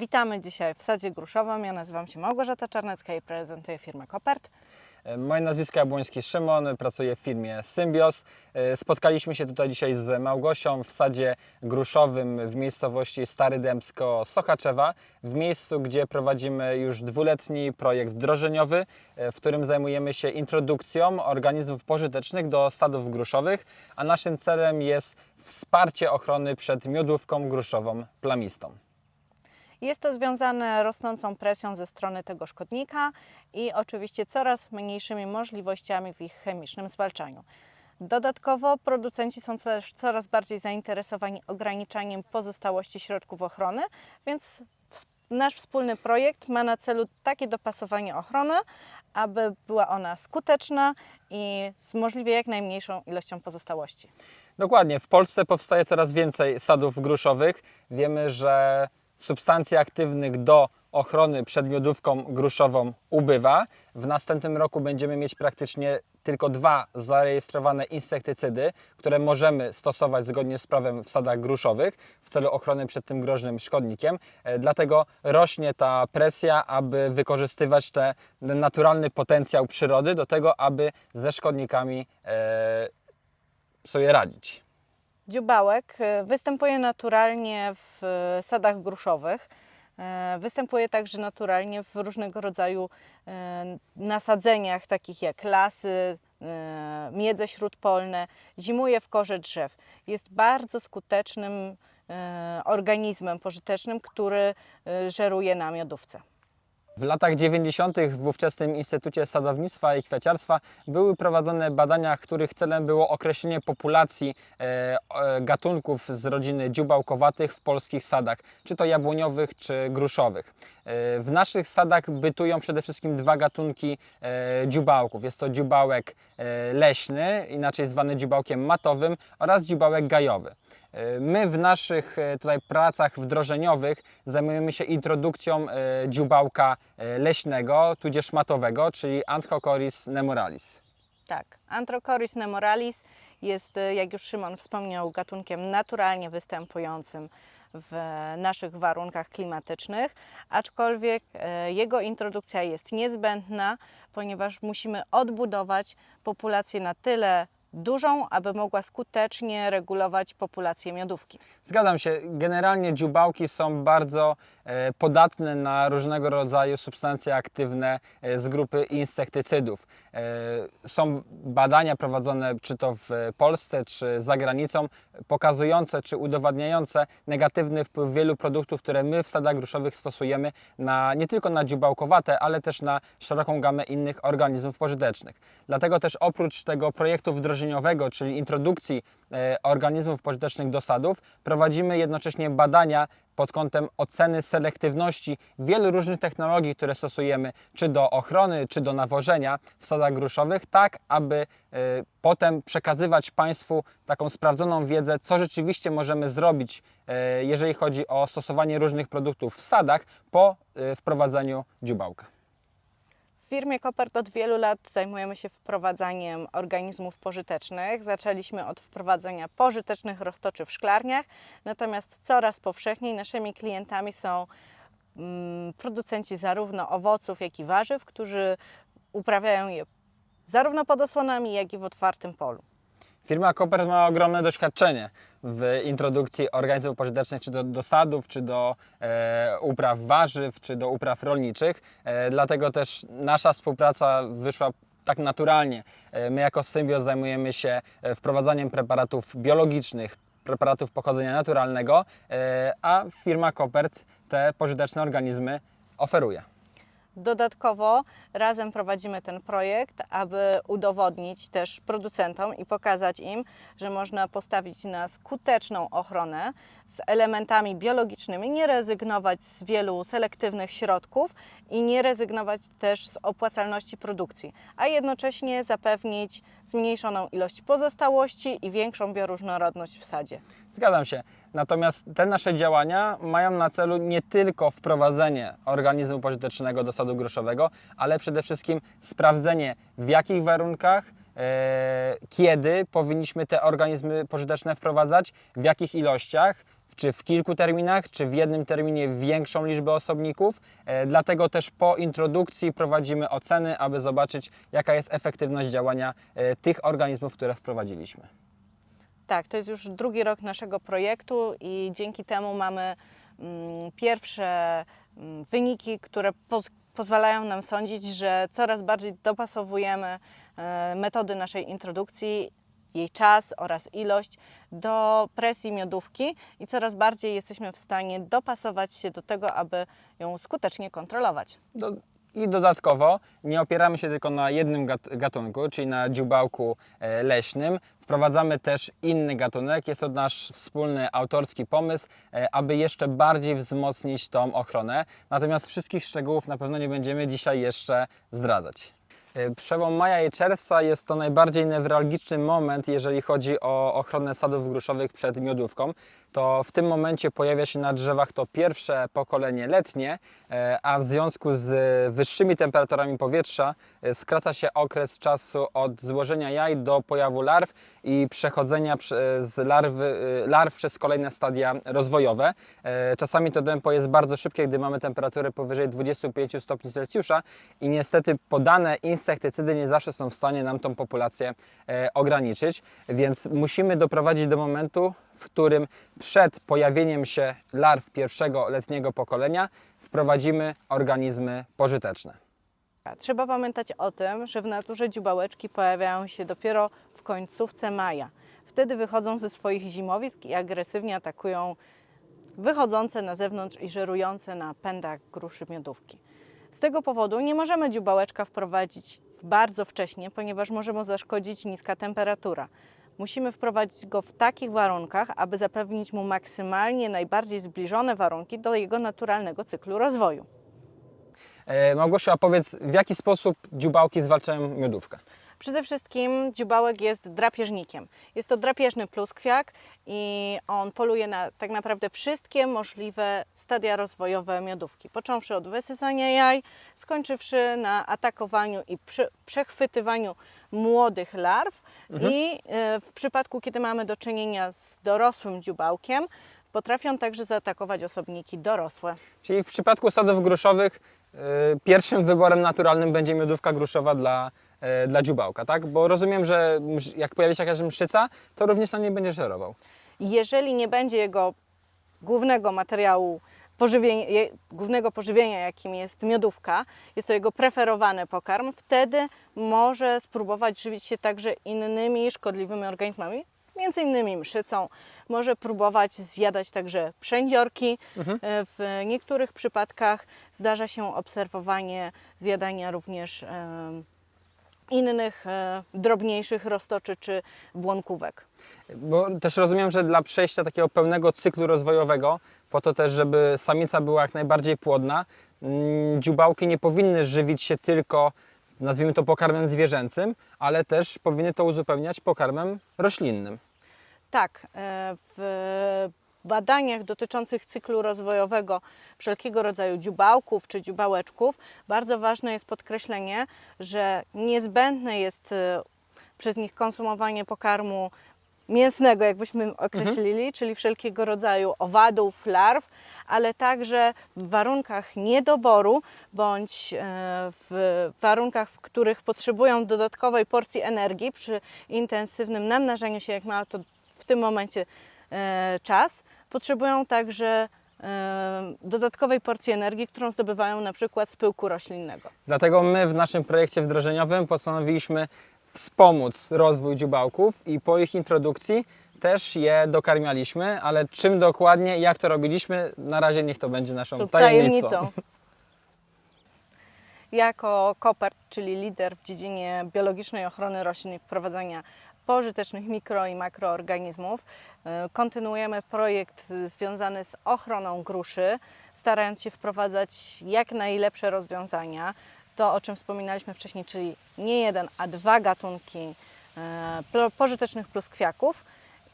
Witamy dzisiaj w Sadzie Gruszowym. Ja nazywam się Małgorzata Czarnecka i prezentuję firmę Kopert. Moje nazwisko Jabłoński Szymon, pracuję w firmie Symbios. E, Spotkaliśmy się tutaj dzisiaj z Małgosią w sadzie gruszowym w miejscowości Stary Dębsko Sochaczewa, w miejscu, gdzie prowadzimy już dwuletni projekt wdrożeniowy, e, w którym zajmujemy się introdukcją organizmów pożytecznych do sadów gruszowych, a naszym celem jest wsparcie ochrony przed miodówką gruszową plamistą. Jest to związane rosnącą presją ze strony tego szkodnika i oczywiście coraz mniejszymi możliwościami w ich chemicznym zwalczaniu. Dodatkowo producenci są też coraz bardziej zainteresowani ograniczaniem pozostałości środków ochrony, więc nasz wspólny projekt ma na celu takie dopasowanie ochrony, aby była ona skuteczna i z możliwie jak najmniejszą ilością pozostałości. Dokładnie, w Polsce powstaje coraz więcej sadów gruszowych. Wiemy, że substancji aktywnych do ochrony przed miodówką gruszową ubywa. W następnym roku będziemy mieć praktycznie tylko dwa zarejestrowane insektycydy, które możemy stosować zgodnie z prawem w sadach gruszowych w celu ochrony przed tym groźnym szkodnikiem. E, Dlatego rośnie ta presja, aby wykorzystywać te- ten naturalny potencjał przyrody do tego, aby ze szkodnikami e, sobie radzić. Dziubałek e, występuje naturalnie w e, sadach gruszowych. E, Występuje także naturalnie w różnego rodzaju nasadzeniach, takich jak lasy, miedze śródpolne. Zimuje w korze drzew. Jest bardzo skutecznym organizmem pożytecznym, który żeruje na miodówce. W latach 90. w ówczesnym Instytucie Sadownictwa i Kwiaciarstwa były prowadzone badania, których celem było określenie populacji e, gatunków z rodziny dziubałkowatych w polskich sadach, czy to jabłoniowych, czy gruszowych. W naszych sadach bytują przede wszystkim dwa gatunki e, dziubałków. Jest to dziubałek e, leśny, inaczej zwany dziubałkiem matowym oraz dziubałek gajowy. E, My w naszych tutaj pracach wdrożeniowych zajmujemy się introdukcją dziubałka leśnego, tudzież matowego, czyli Anthocoris nemoralis. Tak, Antrocoris nemoralis jest, jak już Szymon wspomniał, gatunkiem naturalnie występującym w naszych warunkach klimatycznych, aczkolwiek e, jego introdukcja jest niezbędna, ponieważ musimy odbudować populację na tyle dużą, aby mogła skutecznie regulować populację miodówki. Zgadzam się, generalnie dziubałki są bardzo e, podatne na różnego rodzaju substancje aktywne e, z grupy insektycydów. E, Są badania prowadzone czy to w Polsce, czy za granicą, pokazujące czy udowadniające negatywny wpływ wielu produktów, które my w sadach gruszowych stosujemy na, nie tylko na dziubałkowate, ale też na szeroką gamę innych organizmów pożytecznych. Dlatego też oprócz tego projektu wdrożeniowego, czyli introdukcji e, organizmów pożytecznych do sadów, prowadzimy jednocześnie badania pod kątem oceny selektywności wielu różnych technologii, które stosujemy, czy do ochrony, czy do nawożenia w sadach gruszowych, tak aby e, potem przekazywać Państwu taką sprawdzoną wiedzę, co rzeczywiście możemy zrobić, e, jeżeli chodzi o stosowanie różnych produktów w sadach po wprowadzeniu dziubałka. Firmie Kopert od wielu lat zajmujemy się wprowadzaniem organizmów pożytecznych. Zaczęliśmy od wprowadzenia pożytecznych roztoczy w szklarniach, natomiast coraz powszechniej naszymi klientami są mm, producenci zarówno owoców, jak i warzyw, którzy uprawiają je zarówno pod osłonami, jak i w otwartym polu. Firma Koper ma ogromne doświadczenie w introdukcji organizmów pożytecznych, czy do, do sadów, czy do e, upraw warzyw, czy do upraw rolniczych. E, dlatego też nasza współpraca wyszła tak naturalnie. E, my jako Symbios zajmujemy się e, wprowadzaniem preparatów biologicznych, preparatów pochodzenia naturalnego, e, a firma Kopert te pożyteczne organizmy oferuje. Dodatkowo razem prowadzimy ten projekt, aby udowodnić też producentom i pokazać im, że można postawić na skuteczną ochronę z elementami biologicznymi, nie rezygnować z wielu selektywnych środków i nie rezygnować też z opłacalności produkcji, a jednocześnie zapewnić zmniejszoną ilość pozostałości i większą bioróżnorodność w sadzie. Zgadzam się. Natomiast te nasze działania mają na celu nie tylko wprowadzenie organizmu pożytecznego do sadu groszowego, ale przede wszystkim sprawdzenie w jakich warunkach, e, kiedy powinniśmy te organizmy pożyteczne wprowadzać, w jakich ilościach, czy w kilku terminach, czy w jednym terminie większą liczbę osobników. E, Dlatego też po introdukcji prowadzimy oceny, aby zobaczyć, jaka jest efektywność działania e, tych organizmów, które wprowadziliśmy. Tak, to jest już drugi rok naszego projektu i dzięki temu mamy mm, pierwsze mm, wyniki, które pozwalają nam sądzić, że coraz bardziej dopasowujemy e, metody naszej introdukcji, jej czas oraz ilość do presji miodówki i coraz bardziej jesteśmy w stanie dopasować się do tego, aby ją skutecznie kontrolować. Do, I dodatkowo nie opieramy się tylko na jednym gat- gatunku, czyli na dziubałku e, leśnym. Wprowadzamy też inny gatunek. Jest to nasz wspólny autorski pomysł, e, aby jeszcze bardziej wzmocnić tą ochronę. Natomiast wszystkich szczegółów na pewno nie będziemy dzisiaj jeszcze zdradzać. E, Przełom maja i czerwca jest to najbardziej newralgiczny moment, jeżeli chodzi o ochronę sadów gruszowych przed miodówką. To w tym momencie pojawia się na drzewach to pierwsze pokolenie letnie, e, a w związku z wyższymi temperaturami powietrza e, skraca się okres czasu od złożenia jaj do pojawu larw i przechodzenia prze- z larwy, e, larw przez kolejne stadia rozwojowe. E, Czasami to tempo jest bardzo szybkie, gdy mamy temperaturę powyżej 25 stopni Celsjusza i niestety podane insektycydy nie zawsze są w stanie nam tą populację e, ograniczyć, więc musimy doprowadzić do momentu, w którym przed pojawieniem się larw pierwszego letniego pokolenia wprowadzimy organizmy pożyteczne. Trzeba pamiętać o tym, że w naturze dziubałeczki pojawiają się dopiero w końcówce maja. Wtedy wychodzą ze swoich zimowisk i agresywnie atakują wychodzące na zewnątrz i żerujące na pędach gruszy miodówki. Z tego powodu nie możemy dziubałeczka wprowadzić bardzo wcześnie, ponieważ może mu zaszkodzić niska temperatura. Musimy wprowadzić go w takich warunkach, aby zapewnić mu maksymalnie najbardziej zbliżone warunki do jego naturalnego cyklu rozwoju. E, Małgosiu, a powiedz, w jaki sposób dziubałki zwalczają miodówkę? Przede wszystkim dziubałek jest drapieżnikiem. Jest to drapieżny pluskwiak i on poluje na tak naprawdę wszystkie możliwe stadia rozwojowe miodówki, począwszy od wysysania jaj, skończywszy na atakowaniu i prze, przechwytywaniu młodych larw Mhm. i e, w przypadku, kiedy mamy do czynienia z dorosłym dziubałkiem, potrafią także zaatakować osobniki dorosłe. Czyli w przypadku sadów gruszowych e, pierwszym wyborem naturalnym będzie miodówka gruszowa dla, e, dla dziubałka, tak? Bo rozumiem, że jak pojawi się jakaś mszyca, to również na niej będzie żerował. jeżeli nie będzie jego głównego materiału, pożywienia, je- głównego pożywienia, jakim jest miodówka, jest to jego preferowany pokarm, wtedy może spróbować żywić się także innymi szkodliwymi organizmami, między innymi mszycą. Może próbować zjadać także przędziorki. Mhm. E, W niektórych przypadkach zdarza się obserwowanie zjadania również innych e, drobniejszych roztoczy czy błonkówek. Bo też rozumiem, że dla przejścia takiego pełnego cyklu rozwojowego, po to też, żeby samica była jak najbardziej płodna, mm, dziubałki nie powinny żywić się tylko, nazwijmy to pokarmem zwierzęcym, ale też powinny to uzupełniać pokarmem roślinnym. Tak, e, w badaniach dotyczących cyklu rozwojowego wszelkiego rodzaju dziubałków czy dziubałeczków bardzo ważne jest podkreślenie, że niezbędne jest e, przez nich konsumowanie pokarmu mięsnego, jakbyśmy określili, czyli wszelkiego rodzaju owadów, larw, ale także w warunkach niedoboru bądź e, w warunkach, w których potrzebują dodatkowej porcji energii przy intensywnym namnażaniu się, jak ma to w tym momencie e, czas, potrzebują także e, dodatkowej porcji energii, którą zdobywają na przykład z pyłku roślinnego. Dlatego my w naszym projekcie wdrożeniowym postanowiliśmy wspomóc rozwój dziubałków i po ich introdukcji też je dokarmialiśmy, ale czym dokładnie i jak to robiliśmy, na razie niech to będzie naszą lub tajemnicą. Jako Kopert, czyli lider w dziedzinie biologicznej ochrony roślin i wprowadzania pożytecznych mikro i makroorganizmów, e, kontynuujemy projekt związany z ochroną gruszy, starając się wprowadzać jak najlepsze rozwiązania. To, o czym wspominaliśmy wcześniej, czyli nie jeden, a dwa gatunki plo- pożytecznych pluskwiaków.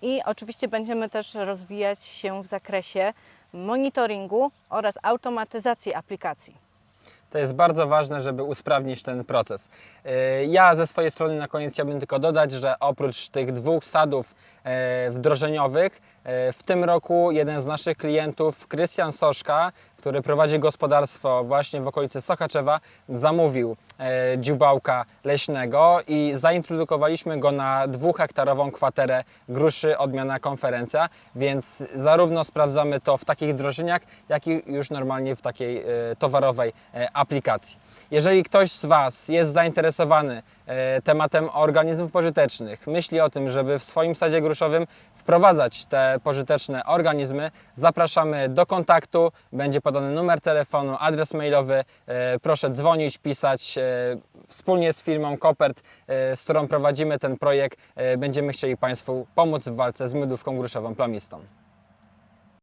I oczywiście będziemy też rozwijać się w zakresie monitoringu oraz automatyzacji aplikacji. To jest bardzo ważne, żeby usprawnić ten proces. E, Ja ze swojej strony na koniec chciałbym tylko dodać, że oprócz tych dwóch sadów e, wdrożeniowych, e, w tym roku jeden z naszych klientów, Krystian Soszka, który prowadzi gospodarstwo właśnie w okolicy Sochaczewa, zamówił dziubałka leśnego i zaintrodukowaliśmy go na dwuhektarową kwaterę gruszy odmiana konferencja, więc zarówno sprawdzamy to w takich wdrożeniach, jak i już normalnie w takiej towarowej e, aplikacji. Jeżeli ktoś z Was jest zainteresowany e, tematem organizmów pożytecznych, myśli o tym, żeby w swoim sadzie gruszowym wprowadzać te pożyteczne organizmy, zapraszamy do kontaktu. Będzie podany numer telefonu, adres mailowy. E, Proszę dzwonić, pisać. E, Wspólnie z firmą Kopert, z którą prowadzimy ten projekt, będziemy chcieli Państwu pomóc w walce z miodówką gruszową plamistą.